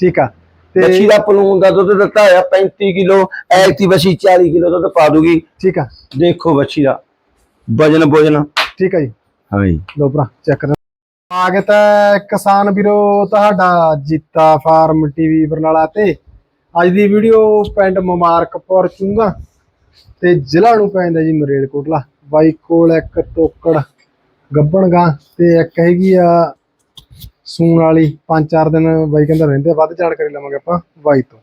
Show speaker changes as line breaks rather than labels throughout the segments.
ਠੀਕ ਆ।
ਬੱਚੀ
ਤੇ
ਦਾ ਪਲੂਨ ਦਾ ਦੁੱਧ ਦਿੱਤਾ ਹੋਇਆ 35 ਕਿਲੋ ਐਕਟੀ ਬੱਚੀ 40 ਕਿਲੋ ਦੁੱਧ ਪਾ ਦੂਗੀ।
ਠੀਕ ਆ।
ਦੇਖੋ ਬੱਚੀ ਦਾ ਵਜਨ ਵਜਨ
ਠੀਕ ਆ ਜੀ।
ਹਾਂ ਜੀ
ਲੋ ਭਰਾ ਚੈੱਕ ਕਰ। ਆ ਗਿਆ ਤਾਂ ਕਿਸਾਨ ਵੀਰੋ ਤੁਹਾਡਾ ਜੀਤਾ ਫਾਰਮ ਟੀਵੀ ਬਰਨਾਲਾ ਤੇ। ਅੱਜ ਦੀ ਵੀਡੀਓ ਪਿੰਡ ਮੁਬਾਰਕਪੁਰ ਚੁੰਗਾ ਤੇ ਜ਼ਿਲ੍ਹਾ ਨੂੰ ਪੈਂਦਾ ਜੀ ਮਰੇਲਕੋਟਲਾ। ਬਾਈ ਕੋਲ ਇੱਕ ਤੋਕੜ ਗੱਬਣ ਗਾਂ ਤੇ ਇੱਕ ਹੈਗੀ ਆ ਸੂਣ ਵਾਲੀ ਪੰਜ ਚਾਰ ਦਿਨ ਬਾਈ ਕਹਿੰਦਾ ਰਹਿੰਦੇ ਵੱਧ ਜਾਣਕਾਰੀ ਲਵਾਂਗੇ ਆਪਾਂ ਬਾਈ ਤੋਂ।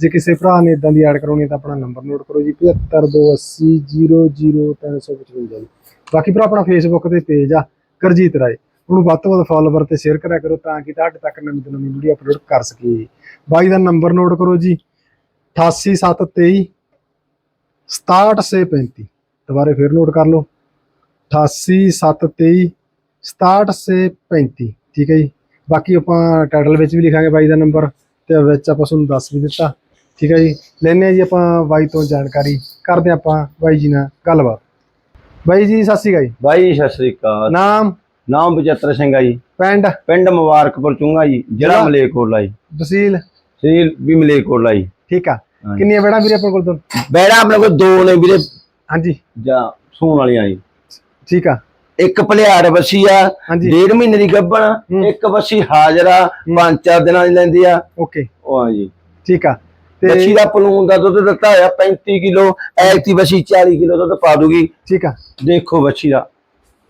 ਜੇ ਕਿਸੇ ਭਰਾ ਨੇ ਇਦਾਂ ਦੀ ਐਡ ਕਰਾਉਣੀ ਹੈ ਤਾਂ ਆਪਣਾ ਨੰਬਰ ਨੋਟ ਕਰੋ ਜੀ 7528000355 ਜੀ। ਬਾਕੀ ਭਰਾ, ਆਪਣਾ ਫੇਸਬੁੱਕ ਤੇ ਪੇਜ ਆ, ਕਰਜੀਤ ਰਾਏ। ਉਹਨੂੰ ਵੱਧ ਤੋਂ ਵੱਧ ਫਾਲੋਵਰ ਤੇ ਸ਼ੇਅਰ ਕਰਿਆ ਕਰੋ ਤਾਂ ਕਿ ਤੁਹਾਡੇ ਤੱਕ ਨਵੀਂ ਤੋਂ ਨਵੀਂ ਵੀਡੀਓ ਅਪਲੋਡ ਕਰ ਸਕੀਏ ਬਾਈ ਦਾ ਨੰਬਰ ਨੋਟ ਕਰੋ ਜੀ 88723 67635 ਦੁਬਾਰੇ ਫੇਰ ਨੋਟ ਕਰ ਲਓ। 88723 67635 ਠੀਕ ਹੈ ਜੀ। ਬਾਕੀ ਆਪਾਂ ਟਾਈਟਲ ਵਿੱਚ ਵੀ ਲਿਖਾਂਗੇ ਬਾਈ ਦਾ ਨੰਬਰ ਤੇ ਵਿੱਚ ਆਪਾਂ ਤੁਹਾਨੂੰ ਦੱਸ ਵੀ ਦਿੱਤਾ। ਠੀਕ ਹੈ ਜੀ? ਲੈਨੇ ਆ ਜੀ ਆਪਾਂ ਬਾਈ ਤੋਂ ਜਾਣਕਾਰੀ। ਕਰਦੇ ਆਪਾਂ ਬਾਈ ਜੀ ਨਾਲ ਗੱਲਬਾਤ। ਬਾਈ ਜੀ ਸਤਿ ਸ਼੍ਰੀ ਅਕਾਲ ਜੀ।
ਬਾਈ ਸਤਿ ਸ੍ਰੀ ਅਕਾਲ।
ਨਾਮ?
ਨਾਮ ਬਚਤਰ ਸਿੰਘ ਆ ਜੀ।
ਪਿੰਡ?
ਪਿੰਡ ਮੁਬਾਰਕਪੁਰ ਚੁੰਗਾ ਜੀ ਜ਼ਿਲ੍ਹਾ
ਜ਼ਿਲ੍ਹਾ?
ਮਲੇਰਕੋਟਲਾ ਜੀ।
ਤਹਿਸੀਲ?
ਤਹਿਸੀਲ ਵੀ ਮਲੇਰਕੋਟਲਾ ਜੀ।
ਠੀਕ ਆ। ਕਿੰਨੀਆਂ ਬੇੜਾ ਵੀਰੇ ਆਪਣੇ ਕੋਲ ਤੋਂ?
ਬੈੜਾ ਆਪਣੇ ਕੋਲ ਦੋ ਨੇ ਵੀਰੇ।
ਹਾਂਜੀ।
ਜਾਂ ਸੂਣ ਵਾਲੀਆਂ ਜੀ।
ਠੀਕ ਆ।
ਇੱਕ ਭਲਿਆੜ ਬੱਸੀ ਆ ਡੇਢ ਮਹੀਨੇ ਦੀ ਗੱਭਣ। ਇੱਕ ਬੱਸੀ ਹਾਜ਼ਰਾ ਪੰਜ ਚਾਰ ਦਿਨਾਂ ਦੀ ਲੈਂਦੀ ਆ।
ਓਕੇ।
ਉਹ ਆ ਜੀ।
ਠੀਕ ਆ। ਤੇ
ਦਾ ਪਲੂਨ ਦਾ ਦੁੱਧ ਦਿੱਤਾ ਹੋਇਆ 35 ਕਿਲੋ ਐਕਟੀ ਬੱਸੀ 40 ਕਿਲੋ ਦੁੱਧ ਪਾ ਦੂਗੀ।
ਠੀਕ ਆ।
ਦੇਖੋ ਬੱਚੀ ਦਾ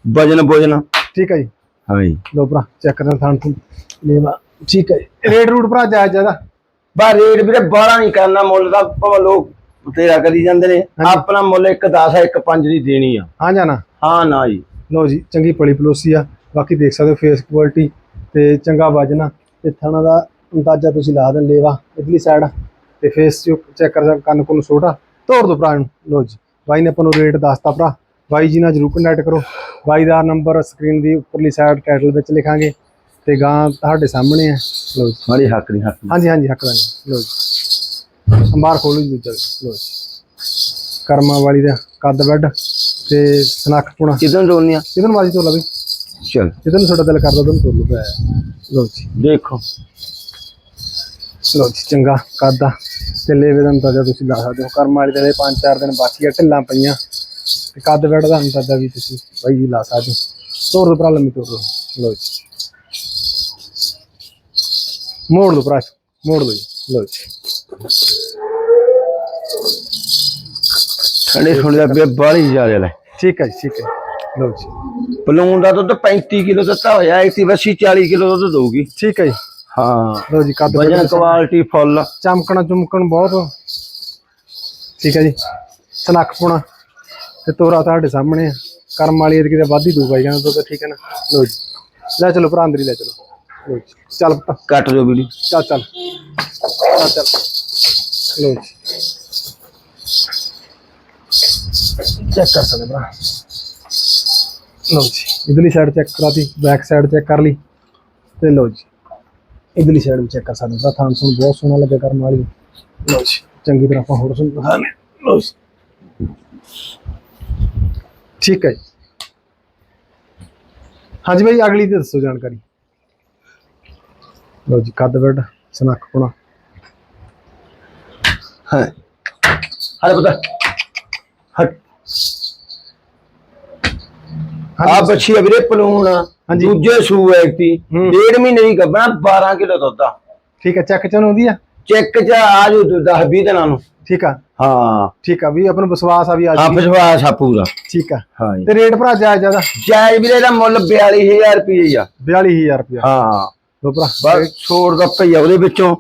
ਵਜਨ ਵਜਨ
ਠੀਕ ਆ ਜੀ।
ਹਾਂ ਜੀ।
ਲੋ ਭਰਾ ਚੈੱਕ ਕਰਨ ਥਾਂ ਤੋਂ ਲੈਵਾ ਠੀਕ ਹੈ ਜੀ। ਰੇਟ ਰੂਟ ਭਰਾ ਜਾਇਜ਼ ਜ਼ਿਆਦਾ
ਬਾ ਰੇਟ ਵੀਰੇ ਬਾਹਲਾ ਨਹੀਂ ਕਰਨਾ ਮੁੱਲ ਦਾ ਭਾਵੇਂ ਲੋਕ ਤੇਰਾ ਕਰੀ ਜਾਂਦੇ ਨੇ। ਆਪਣਾ ਮੁੱਲ ਇੱਕ 10 ਹੈ ਇੱਕ 5 ਦੀ ਦੇਣੀ ਆ।
ਹਾਂ ਜਾਣਾ।
ਹਾਂ ਨਾ ਜੀ।
ਲੋ ਜੀ ਚੰਗੀ ਪਲੀ ਪਲੋਸੀ ਆ। ਬਾਕੀ ਦੇਖ ਸਕਦੇ ਹੋ ਫੇਸ ਕੁਆਲਿਟੀ ਤੇ ਚੰਗਾ ਵਜਨ ਆ। ਤੇ ਥਣਾ ਦਾ ਅੰਦਾਜ਼ਾ ਤੁਸੀਂ ਲਾ ਦੇ ਲੇਵਾ ਇਧਰਲੀ ਸਾਈਡ ਤੇ ਫੇਸ ਚੈੱਕ ਕਰ ਸਕਦੇ ਕੰਨ ਕੋਲ ਛੋਟਾ ਤੋੜ ਦੋ ਭਰਾ ਨੂੰ। ਲੋ ਜੀ ਬਾਈ ਨੇ ਆਪਾਂ ਨੂੰ ਰੇਟ ਦੱਸਤਾ ਭਰਾ। ਬਾਈ ਜੀ ਨਾਲ ਜਰੂਰ ਕੰਟੈਕਟ ਕਰੋ। ਬਾਈ ਦਾ ਨੰਬਰ ਸਕਰੀਨ ਦੀ ਉੱਪਰਲੀ ਸਾਈਡ ਟਾਈਟਲ ਵਿੱਚ ਲਿਖਾਂਗੇ। ਤੇ ਗਾਂ ਤੁਹਾਡੇ ਸਾਹਮਣੇ ਆ। ਲੋ ਜੀ।
ਹੱਕ ਨਹੀਂ ਹੱਕ।
ਹਾਂਜੀ ਹਾਂਜੀ ਹੱਕ ਦਾ ਨਹੀਂ। ਲੋ ਜੀ। ਅੰਬਾਰ ਖੋਲੋ ਜੀ ਦੂਜਾ। ਲੋ ਜੀ। ਕਰਮਾਂ ਵਾਲੀ ਦਾ ਕੱਦ ਬੈੱਡ ਤੇ ਸਨੱਖ ਪੁਣਾ।
ਕਿਦੋਂ ਰੋਣੀ ਆ?
ਕਿਦਨ ਮਾਜੀ ਤੋਂ ਲਵੇ
ਚਲ।
ਜਿੱਦਨ ਤੁਹਾਡਾ ਦਿਲ ਕਰਦਾ ਤੁਹਾਨੂੰ ਲਓ ਪਿਆ ਲੋ ਜੀ।
ਦੇਖੋ।
ਲੋ ਜੀ ਚੰਗਾ ਕਾਦਾ ਤੇ ਲੇਵੇ ਦਾ ਅੰਦਾਜ਼ਾ ਤੁਸੀਂ ਲਾ ਸਕਦੇ ਹੋ। ਕਰਮ ਵਾਲੀ ਦੇ ਪੰਜ ਚਾਰ ਦਿਨ ਬਾਕੀ ਆ ਢਿੱਲਾਂ ਪਈਆਂ। ਤੇ ਕੱਦ ਬੈੜ ਦਾ ਅੰਦਾਜ਼ਾ ਵੀ ਤੁਸੀਂ ਬਾਈ ਜੀ ਲਾ ਸਕਦੇ ਹੋ। ਤੋਰ ਦੋ ਭਰਾ ਲੰਮੀ ਤੋਰ ਦੋ ਲੋ ਜੀ। ਮੋੜ ਦੋ ਭਰਾ ਮੋੜ ਦੋ ਜੀ। ਲੋ ਜੀ।
ਠੰਡੇ ਠੰਡੇ ਦਾ ਬੇ ਬਾਲੀ ਜ਼ਿਆਦਾ ਲੈ
ਠੀਕ ਹੈ ਜੀ ਠੀਕ ਹੈ। ਲੋ ਜੀ।
ਪਲੂਨ ਦਾ ਦੁੱਧ 35 ਕਿਲੋ ਦਿੱਤਾ ਹੋਇਆ ਐਕਟੀ ਬੱਸੀ 40 ਕਿਲੋ ਦੁੱਧ ਦਊਗੀ।
ਠੀਕ ਹੈ ਜੀ।
ਹਾਂ।
ਲੋ ਜੀ ਕੱਦ
ਵਜਨ ਕੁਆਲਿਟੀ ਫੁੱਲ
ਚਮਕਣਾ ਚਮਕਣ ਬਹੁਤ। ਠੀਕ ਹੈ ਜੀ। ਸਨੱਖ ਪੁਣਾ। ਤੇ ਤੋਰਾ ਤੁਹਾਡੇ ਸਾਹਮਣੇ ਆ। ਕਰਮ ਵਾਲੀ ਇਹਦੀ ਤਾਂ ਵਾਧੀ ਦੂ ਬਾਈ ਕਹਿੰਦਾ ਤਾਂ ਠੀਕ ਹੈ ਨਾ। ਲੋ ਜੀ। ਲੈ ਚਲੋ ਭਰਾ ਅੰਦਰ ਹੀ ਲੈ ਚਲੋ। ਜੀ। ਚੱਲ
ਕੱਟ ਦਿਓ ਵੀਡੀਓ।
ਚੱਲ ਚੱਲ। ਚੱਲ ਚੱਲ। ਲੋ ਜੀ। ਚੈੱਕ ਕਰ ਸਕਦੇ ਭਰਾ। ਲੋ ਜੀ ਇਧਰਲੀ ਸਾਈਡ ਚੈੱਕ ਕਰਾਤੀ ਬੈਕ ਸਾਈਡ ਚੈੱਕ ਕਰ ਲਈ ਤੇ ਲੋ ਜੀ ਇਧਰਲੀ ਸਾਈਡ ਵੀ ਚੈੱਕ ਕਰ ਸਕਦੇ ਭਰਾ। ਥਾਂ ਤੁਹਾਨੂੰ ਬਹੁਤ ਸੋਹਣਾ ਲੱਗੇ ਕਰਨ ਵਾਲੀ। ਲੋ ਜੀ ਚੰਗੀ ਤਰ੍ਹਾਂ ਆਪਾਂ ਹੋਰ ਸੁਣ ਦਿਖਾਣੇ ਲੋ ਜੀ। ਠੀਕ ਹੈ ਜੀ। ਹਾਂਜੀ ਭਾਈ ਅਗਲੀ ਤੇ ਦੱਸੋ ਜਾਣਕਾਰੀ। ਲੋ ਜੀ ਕੱਦ ਬੈਡ ਸਨੱਖ ਪੁਣਾ।
ਹਾਂ। ਹਲੇ ਪਤਾ। ਹਟ ਆ ਬੱਚੀ ਆ ਵੀਰੇ ਪਲੂਨ।
ਹਾਂਜੀ।
ਦੂਜੇ ਸੂ ਐਕਟੀ
ਹੂੰ।
ਡੇਢ ਮਹੀਨੇ ਦੀ ਗੱਭਣਾ 12 ਕਿਲੋ ਦੁੱਧ ਆ।
ਠੀਕ ਹੈ ਚੈੱਕ ਚਨ ਹੁੰਦੀ ਆ?
ਚੈੱਕ ਚ ਆ ਜੂ 10 20 ਦਿਨਾਂ ਨੂੰ।
ਠੀਕ ਆ।
ਹਾਂ।
ਠੀਕ ਆ ਵੀ ਆਪਾਂ ਨੂੰ ਵਿਸ਼ਵਾਸ ਆ ਵੀ ਆ
ਆ
ਜੀ
ਵਿਸ਼ਵਾਸ ਆ ਪੂਰਾ।
ਠੀਕ ਆ।
ਹਾਂ
ਤੇ ਰੇਟ ਭਰਾ ਜਾਇਜ਼ ਜ਼ਿਆਦਾ
ਜਾਇਜ਼ ਵੀਰੇ ਦਾ ਮੁੱਲ 42000 ਰੁਪਏ ਆ।
42000 ਰੁਪਇਆ
ਹਾਂ।
ਲੋ ਭਰਾ
ਬਸ ਛੋੜ ਦਾ ਭਈਆ ਉਹਦੇ ਵਿੱਚੋਂ।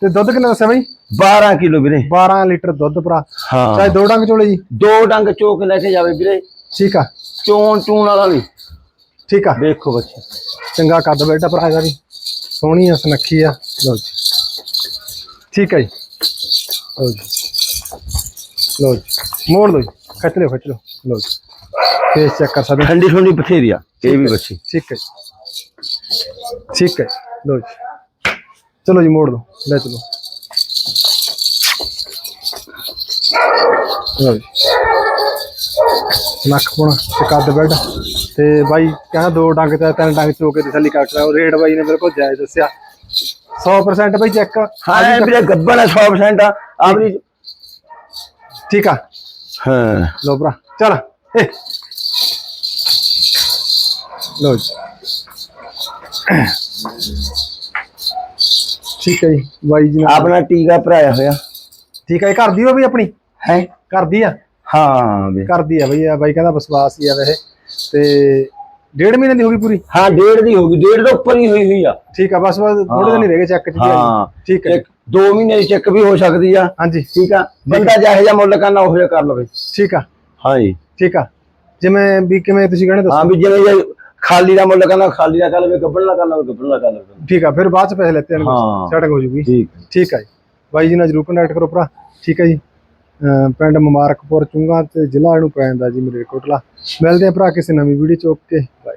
ਤੇ ਦੁੱਧ ਕਿੰਨਾ ਦੱਸਿਆ ਬਾਈ?
12 ਕਿਲੋ ਵੀਰੇ।
12 ਲੀਟਰ ਦੁੱਧ ਭਰਾ।
ਹਾਂ।
ਚਾਹੇ ਦੋ ਡੰਗ ਚੋਲੇ ਜੀ।
ਦੋ ਡੰਗ ਚੋਕ ਲੈ ਕੇ ਜਾਵੇ ਵੀਰੇ।
ਠੀਕ ਆ।
ਚੋਣ ਚੂਣ ਵਾਲਾ ਨਹੀਂ
ਠੀਕ ਆ।
ਦੇਖੋ ਬੱਚੇ।
ਚੰਗਾ ਕੱਦ ਬੈਠਾ ਭਰਾ ਇਹਦਾ ਵੀ। ਸੋਹਣੀ ਆ ਸੁਨੱਖੀ ਆ। ਲੋ ਜੀ। ਠੀਕ ਹੈ ਜੀ। ਲੋ ਜੀ। ਲੋ ਜੀ। ਮੋੜ ਲੋ ਜੀ। ਖਿੱਚ ਲਿਓ ਖਿੱਚ ਲਿਓ। ਜੀ। ਫੇਸ ਚੈੱਕ ਕਰ ਸਕਦੇ।
ਠੰਡੀ ਠੰਡੀ ਬਥੇਰੀ ਆ। ਇਹ ਵੀ ਬੱਚੀ।
ਠੀਕ ਹੈ ਜੀ। ਠੀਕ ਹੈ ਲੋ ਜੀ। ਚਲੋ ਜੀ ਮੋੜ ਲਓ। ਲੈ ਚਲੋ। ਲਓ ਜੀ। ਨੱਕ ਪੁਣਾ ਤੇ ਕੱਦ ਬੈਡ ਤੇ ਬਾਈ ਕਹਿੰਦਾ ਦੋ ਡੰਗ ਤੇ ਤਿੰਨ ਡੰਗ ਚੋ ਕੇ ਤਸੱਲੀ ਕਰ ਕਰਾਓ ਰੇਟ ਬਾਈ ਨੇ ਬਿਲਕੁਲ ਜਾਇਜ਼ ਦੱਸਿਆ। 100% ਬਈ ਚੈੱਕ
ਹਾਂ ਇਹ ਵੀਰੇ ਗੱਬਣ ਹੈ 100% ਆ। ਆਪਣੀ
ਠੀਕ ਆ।
ਹਾਂ।
ਲੋ ਭਰਾ ਚਲ। ਲੋ ਠੀਕ ਹੈ ਜੀ ਬਾਈ ਜੀ
ਆਪਣਾ ਟੀਕਾ ਭਰਾਇਆ ਹੋਇਆ।
ਠੀਕ ਹੈ ਇਹ ਘਰ ਦੀ ਹੋ ਵੀ ਆਪਣੀ?
ਹੈ?
ਘਰ ਦੀ ਆ?
ਹਾਂ ਵੀ।
ਘਰ ਦੀ ਆ ਬਈ ਆ ਬਾਈ ਕਹਿੰਦਾ ਵਿਸ਼ਵਾਸ ਹੀ ਆ ਵੈਸੇ। ਤੇ ਡੇਢ ਮਹੀਨੇ ਦੀ ਹੋ ਗਈ ਪੂਰੀ?
ਹਾਂ ਡੇਢ ਦੀ ਹੋ ਗਈ। ਡੇਢ ਤੋਂ ਉੱਪਰ ਹੀ ਹੋਈ ਹੋਈ ਆ।
ਠੀਕ ਆ ਬਸ ਬਸ ਥੋੜੇ ਦਿਨ ਹੀ ਰਹਿ ਗਏ ਚੈੱਕ ਚ
ਹਾਂ।
ਠੀਕ ਹੈ
ਇੱਕ ਦੋ ਮਹੀਨੇ ਦੀ ਚੈੱਕ ਵੀ ਹੋ ਸਕਦੀ ਆ।
ਹਾਂਜੀ।
ਠੀਕ ਆ। ਬੰਦਾ ਜਿਹੋ ਜਿਹਾ ਮੁੱਲ ਕਰਨਾ ਉਹ ਜਿਹਾ ਕਰ ਲਵੇ।
ਠੀਕ ਆ।
ਹਾਂ ਜੀ।
ਠੀਕ ਆ। ਜਿਵੇਂ ਵੀ ਕਿਵੇਂ ਤੁਸੀਂ ਕਹਿੰਦੇ
ਹਾਂ ਵੀ ਜਿਵੇਂ ਖਾਲੀ ਦਾ ਮੁੱਲ ਕਰਨਾ ਖਾਲੀ ਦਾ ਕਰ ਲਵੇ ਗੱਬਣ ਦਾ ਕਰ ਲਵੇ ਗੱਬਣ ਦਾ ਕਰ ਲਵੇ।
ਠੀਕ ਆ ਫਿਰ ਬਾਅਦ ਚ ਪੈਸੇ ਲੈਤੇ ਹਨ। ਸੈਟਿੰਗ ਹੋ ਜੂਗੀ।
ਠੀਕ।
ਠੀਕ ਹੈ ਜੀ। ਬਾਈ ਜੀ ਨਾਲ ਜਰੂਰ ਕੰਟੈਕਟ ਕਰੋ ਭਰਾ। ਠੀਕ ਹੈ ਜੀ। ਪਿੰਡ ਮੁਬਾਰਕਪੁਰ ਚੁੰਗਾ ਤੇ ਜ਼ਿਲ੍ਹਾ ਇਹਨੂੰ ਜਾਂਦਾ ਜੀ ਮਲੇਰਕੋਟਲਾ ਮਿਲਦੇ ਆ ਭਰਾ ਕਿਸੇ ਨਵੀਂ ਵੀਡੀਓ ਚ। Okay bye